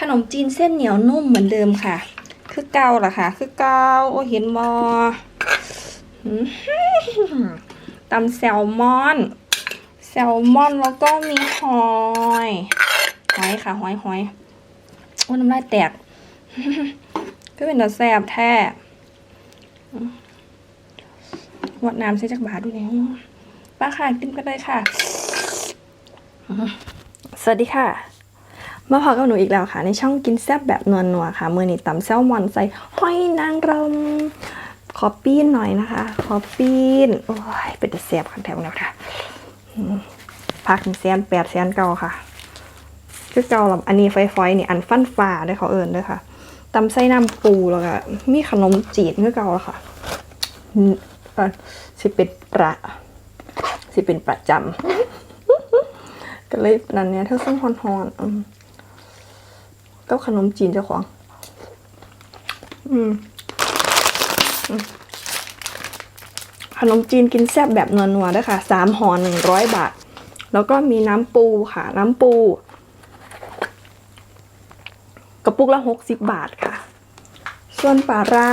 ขนมจีนเส้นเหนียวนุ่มเหมือนเดิมค่ะ คือเกาล่ะค่ะ คือเกาโอ้เห็นมอตำแซลมอน แซลมอนแล้วก็มีหอยหอยค่ะหอยหอยโอ้น้ำลายแตกก็เป็นตาแซบแท้อืมวัดน้ำใส่จักบาทดูเนี่ยป้าค่ะกินกันเลยค่ะ สวัสดีค่ะ มาพบกับหนูอีกแล้วค่ะ ในช่องกินแซ่บแบบนัวนัวๆค่ะ มือนี้ตำแซลมอนใส่หอยนางรมขอปีนหน่อยนะคะ ขอปีนโอ้ยเป็นแซ่บขันแถวแล้วค่ะพักแสนแปดแสนเก่าค่ะคือเก่าลำอันนี้ไฟฟอยนี่อันฟันฟ้าด้วยเขาเอิญด้วยค่ะตำไส้น้ำปูแล้วก็มีขนมจีนคือเก่าแล้วค่ะอืมเอ่อสิเป็นประสิเป็นประจำก็เลยนั่นเนี่ยเท่าซึ่งฮอนฮอนๆ อืมก็ขนมจีนเจ้าของ อืมอมขนมจีนกินแซ่บแบบนัวๆด้วยค่ะ สามห่อหนึ่งร้อยบาท แล้วก็มีน้ำปูค่ะ น้ำปู กระปุกละหกสิบบาทค่ะ ส่วนปลาร่า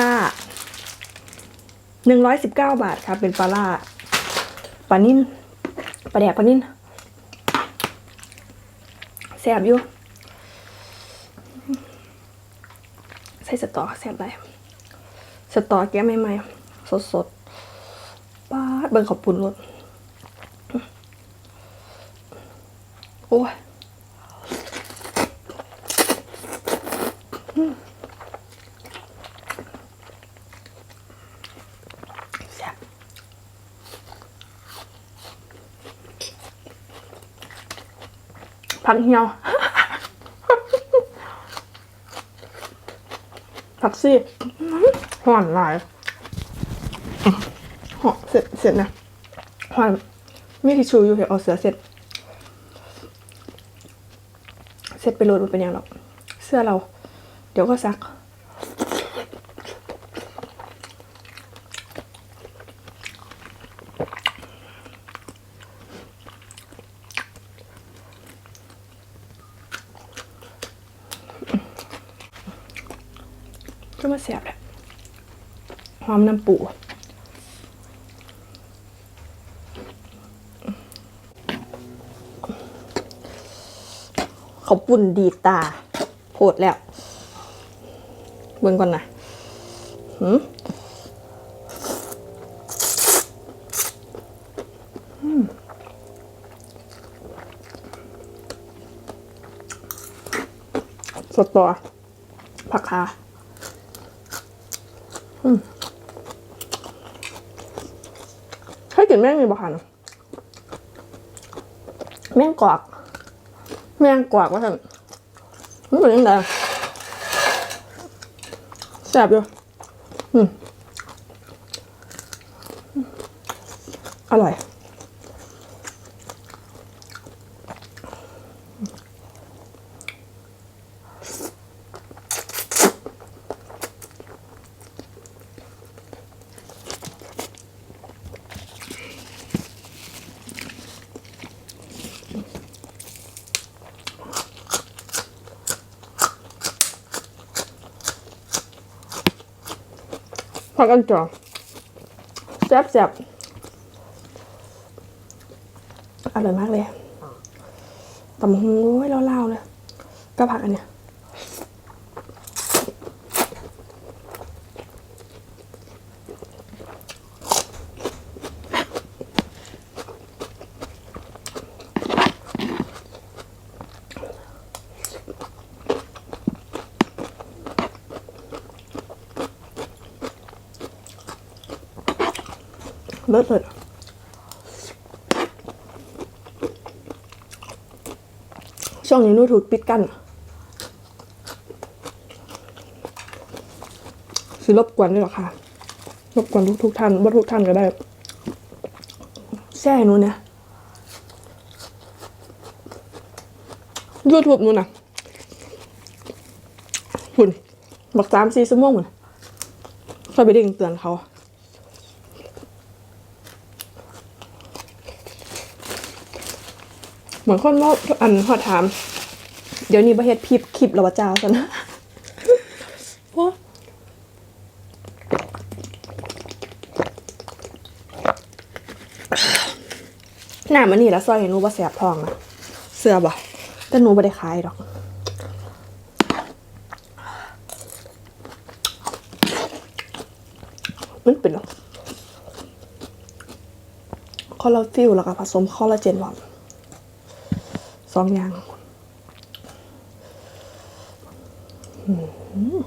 หนึ่งร้อยสิบเก้าบาทค่ะ เป็นปลาร่าปลานิ่นปลาแดกปลานิ่นแสบอยู่ ใส่สตอแสบไรสตอแก้ใหม่ๆ สดๆป้าดเบิ่งขอบปุ่นรสโอ้ยอืมแซ่บผักเหี่ยว ผักซี่หอนหลายห่อเสร็จเสร็จนะหอนมีทิชชูอยู่เดี๋ยวเอาเสือเสร็จ เสร็จไปโหลดมันเป็นยังหรอก เสื้อเรา เดี๋ยวก็ซัก ก็มาเสียบแหละ หอมน้ำปูเขาปุ่นดีตาโผดแล้ว เบิ่งก่อนนะหืมอืมสดตัวผักคาเคย กินแม่งมีบ่คะแม่งกวากแม่งกวากว่าท่านมันเป็นยังไงแสบอยู่ ผักกันจ่อแซ่บแซ่บอร่อยมากเลยตำหูโอ้ยเล่าๆเลยก็ผักอันเนี้ย เลิศเลยช่วงนี้นู่ถูกปิดกันสิรบกวนด้วยหรอคะรบกวนทุกทุกท่านว่าทุกท่านก็ได้แช่นูเนี่ยยูทูบนู่นน่ะหุ่น บักสามสี่ชั่วโมงหุ่นค่อยไปเด้งเตือนเขา เห มือนคนรอบอันเขาถาม เดี๋ยวนี้ประเทศพิบคลิปแล้วว่าเจ้าซะนะโอ้หน้ามันนี่ละซอยให้หนูบ่แสบท้องนะเสื้อบ่แต่หนูบ่ได้ขายดอกมันเป็นคอลลาฟิลแล้วก็ผสมคอลลาเจนหวาน สองอย่างอืม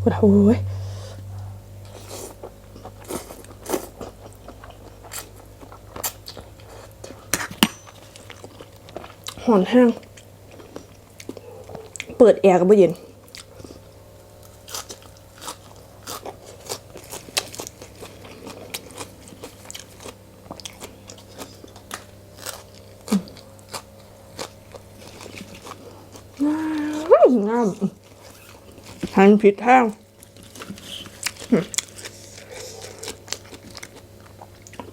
ปวดหัวเว้ยหอนแห้ง เปิดแอร์กับเย็น งาม หันผิดทาง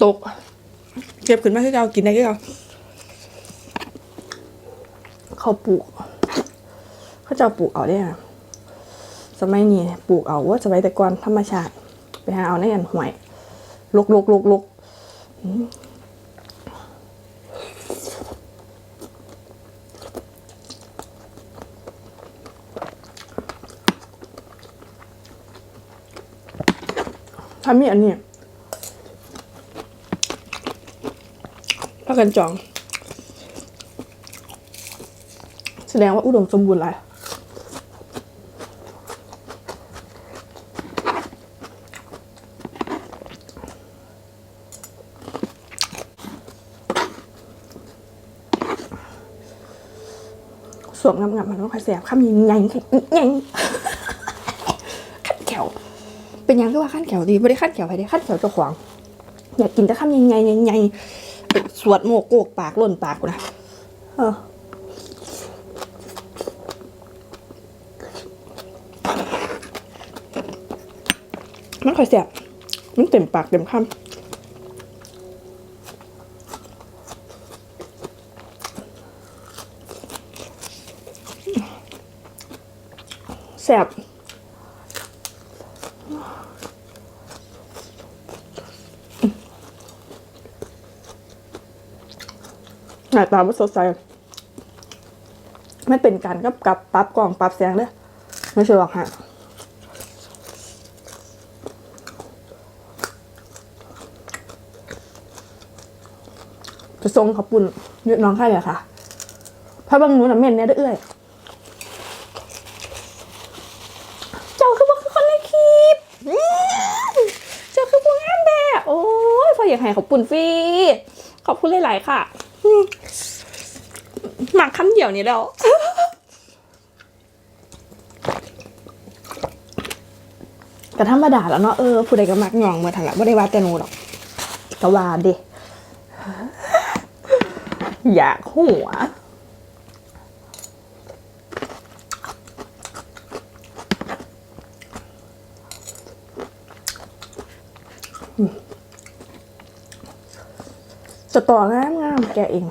ตก เก็บขึ้นมาให้เรากินได้ก็เราเขาปลูก เขาจะปลูกเอาได้อะสมัยนี้ปลูกเอาว่าสมัยแต่ก่อนธรรมชาติ ไปหาเอาในอันห่วยลกลกลกลก ถ้ามีอันนี้ถ้ากันจอง แสดงว่าอุดมสมบูรณ์หลายสวมงามๆมันต้องคอยแสบข้ามยิงใหญ่ๆใหญ่ขั้นแขวเป็นห ยังก็ว่าขั้นแขวดีไม่ได้ขั้นแขวไปได้ขั้นแขวเจ้าของอยากกินแต่ข้ามยิงใหญ่ๆใหญ่ๆสวดโมกโกกปากล่นปากกูนะเออมันค่อยแสบมันเต็มปากเต็มคำแสบ น้าตามัสดใสไม่เป็นการกับกับปรับกล่องปรับแสงเลยไม่ใช่หรอกฮะจะทรงขับปุ่นเนื้อน้องค่ายเลยค่ะพระบางนูน่ะเม่นเนี่ยเด้อเอื้อยเจ้าคือบ่คือคนในคลิปเจ้าคือผู้งามแบบโอ้ยพออยากให้ขอบปุ่นฟรีขอบคุณหลาย ๆ ค่ะ หมักคำเดียวนี้แล้ว แต่ธรรมดาแล้วเนาะเออผู้ใดก็มักหยองเหมาทันละไม่ได้ว่าแต่หนูหรอกแต่ว่าด็อยากหัวจะต่องามงามๆแกเอง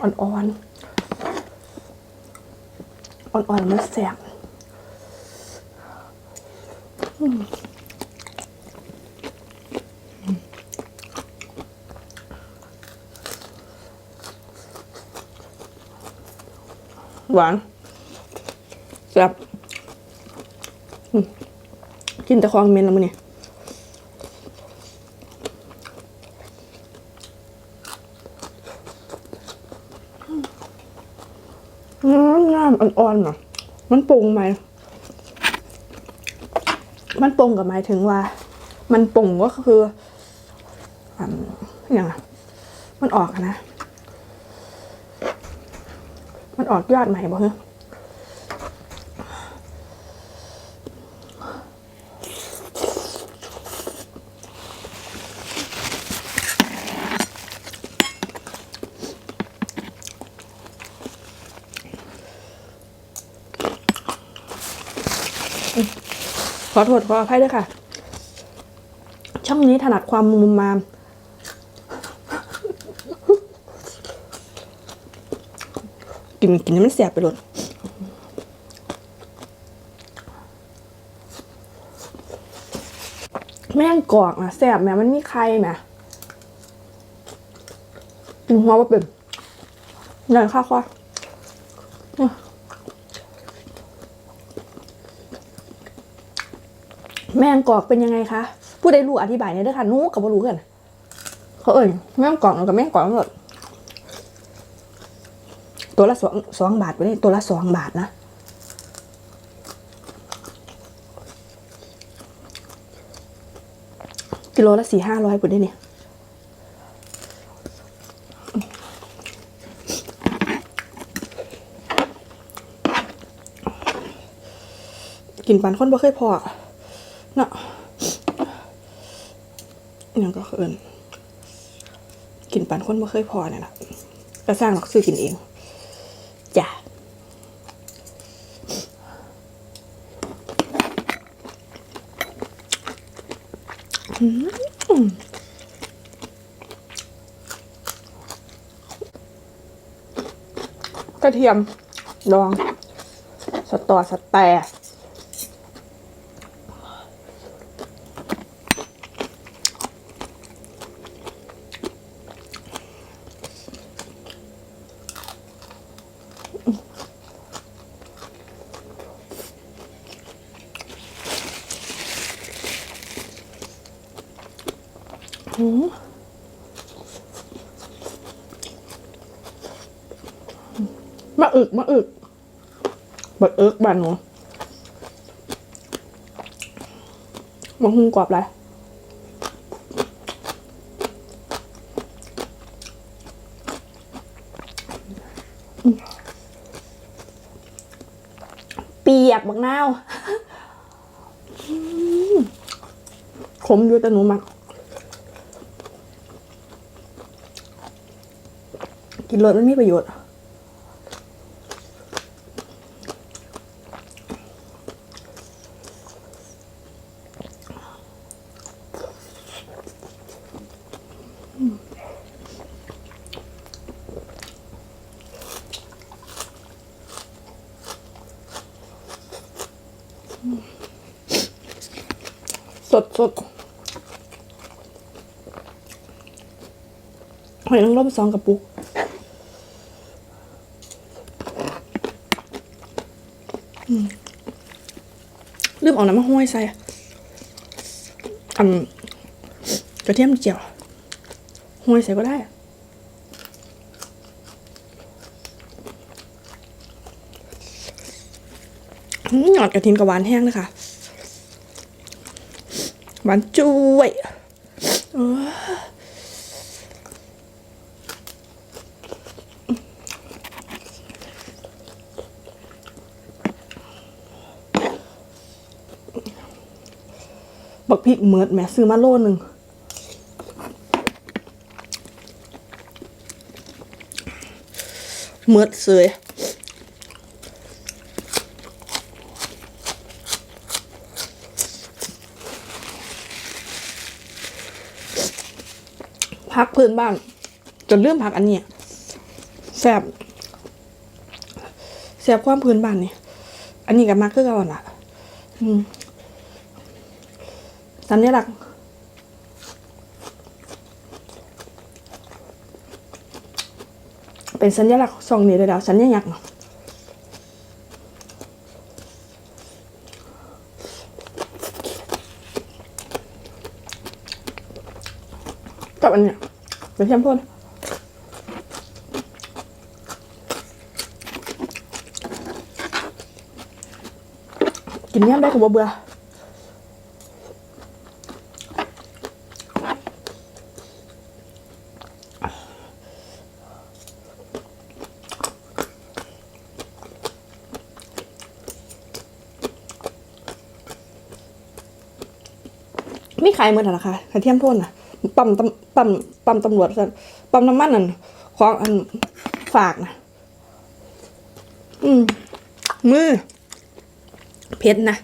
อ่อนๆ อ่อนๆมันแสบหวานแซ่บกินแต่ของเมนแล้วมั้งเนี่ย งาอ่อนๆน่ะมันปรุงไหม มันปรุงกับหมายถึงว่า มันปรุงก็คืออืมอย่างมันออกนะ มันออกยอดใหม่บ่เฮ้ย อโทษขออภัยด้วยค่ะ ช่องนี้ถนัดความมุมมาม กินกินมันเสียบไปหลดแม่งกรอกนะแสบแม่มันมีไข่แม่กินหัวว่าเป็นเดินยค่ะค่ะ แมงกอกเป็นยังไงคะผู้ใดรู้อธิบายในเด้อค่ะนู้กับบ่รู้กันเขาเอ่ยแมงกอกกับแมงกอกหมดตัวละสองสองบาทไปนี่ตัวละสองบาทนะกิโลละสี่ห้าร้อยปุ่นได้เนี่ยกินปันคนบ่เคยพอเนาะอห ยังก็เอินกินปันคนบ่เคยพอเนี่ยนะก็สร้างหรอกซื้อกินเองจ้ะกระเทียมดอง สตอสแต มาอึกมาอึกบัดอึกบ้านหนูมังหุงกรอบไรเปียกบักนาวขมอยู่แต่หนูมัก กินรสมันมีประโยชน์สดสดหอยนางรมสองกระปุก เอาน้ำมะห้วยใส่อันกระเทียมเจียวห้วยใส่ก็ได้หยอดกระเทียมกับหวานแห้งนะคะ หวานจุ้ยเออ บักพริกเมิดแม่ซื้อมาโลหนึ่งเมิดเสยพักพื้นบ้านจนเริ่มพักอันเนี้ยแสบแสบความพื้นบ้านนี่ อันนี้กับมาคือก่าล่ะ อืม สัญลักษณ์เป็นสัญลักษณ์ของช่งนี้เลยแล้วสัญลักษณ์กับอันเนี้ยเป็นเข้มข้นกินย่ำได้กับบ่เบื่อ ขายเหมือนกันนะคะกระเทียมพ่นอะปั๊มปั๊มปั๊มตำรวจสั่นปั๊มน้ำมันนั่นของอันฝากนะอืมมือเพชรนะ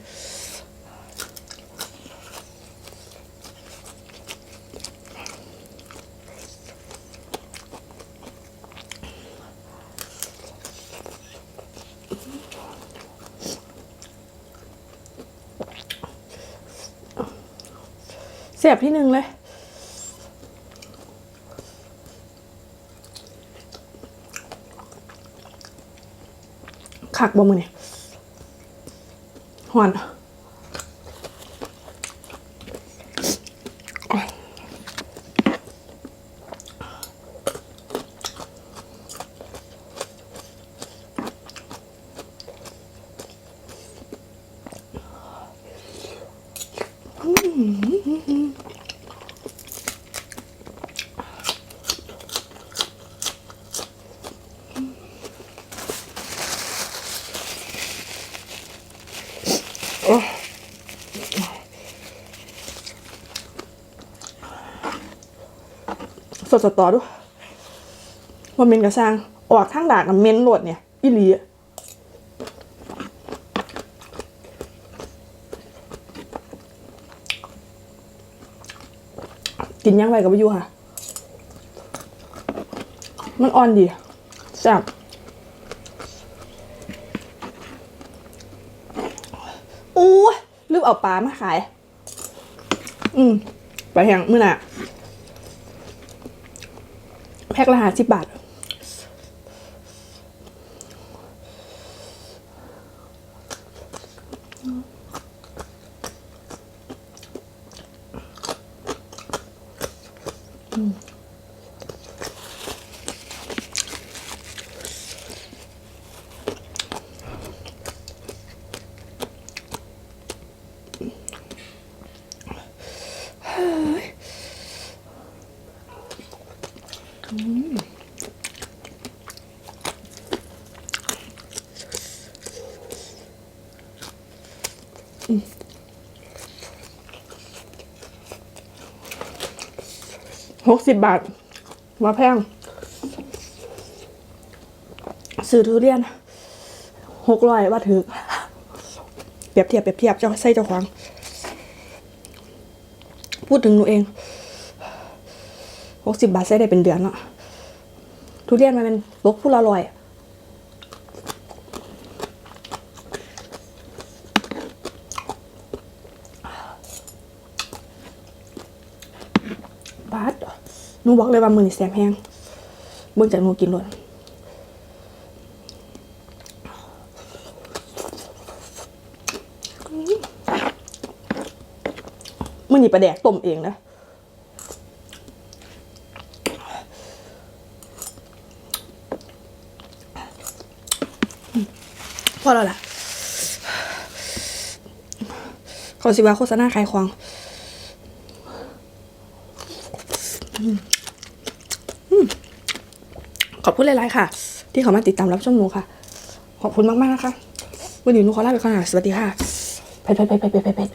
สสียบที่หนึ่งเลย ขักบ่มือเนี่ยหอนสด สตอดูว่าเมนกระซังออกทางด่านกับเมนโหลดเนี่ยอีหลีอะกินยังไงกับวิยูค่ะ มันอ่อนดีแซ่บอู้ลืมเอาปลามาขาย อืม ไปแห่งมื้อน่ะ แพ็คละห้าสิบบาท หกสิบบาทว่าแพงซื้อทุเรียนหกร้อยว่าถือเปรียบเทียบเปรียบเทียบเจ้าใส่เจ้าของพูดถึงหนูเองหกสิบบาทใช้ได้เป็นเดือนเนาะทุเรียนมันเป็นลกผู้ละลอย บาสหนู บอกเลยว่ามือนี่แสบแห้งเบิ่งจากหนูกินล้วนมือนี่ปลาแดกต้มเองนะพอแล้วล่ะขอสิว่าโฆษณาขายของ ขอบคุณหลายๆค่ะ ที่เขามาติดตามรับชมหนูค่ะ ขอบคุณมากๆนะคะ วันนี้หนูขอลาไปก่อนค่ะสวัสดีค่ะไปไปไปไปไปไป